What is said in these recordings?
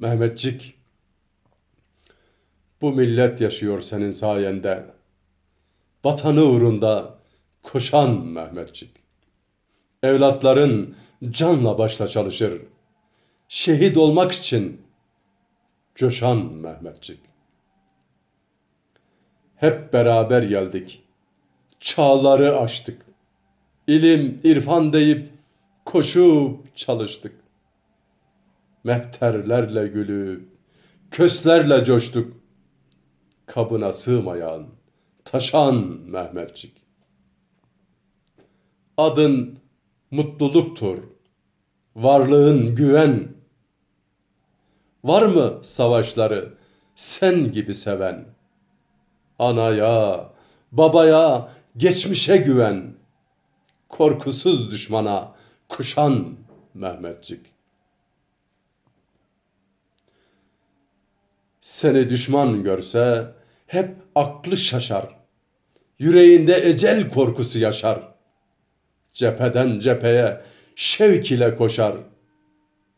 Mehmetçik, bu millet yaşıyor senin sayende. Vatanı uğrunda koşan Mehmetçik. Evlatların canla başla çalışır. Şehit olmak için coşan Mehmetçik. Hep beraber geldik. Çağları aştık. İlim, irfan deyip koşup çalıştık. Mehterlerle gülüp, köslerle coştuk. Kabına sığmayan, taşan Mehmetçik. Adın mutluluktur, varlığın güven. Var mı savaşları sen gibi seven? Anaya, babaya, geçmişe güven. Korkusuz düşmana kuşan Mehmetçik. Seni düşman görse hep aklı şaşar. Yüreğinde ecel korkusu yaşar. Cepheden cepheye şevk ile koşar.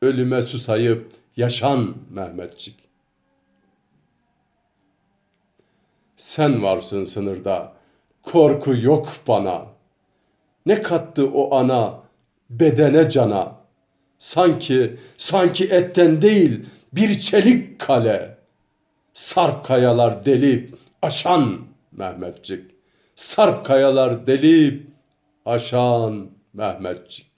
Ölüme susayıp yaşan Mehmetçik. Sen varsın sınırda, korku yok bana. Ne kattı o ana, bedene cana. Sanki, sanki etten değil, bir çelik kale. Sarp kayalar delip aşan Mehmetçik. Sarp kayalar delip aşan Mehmetçik.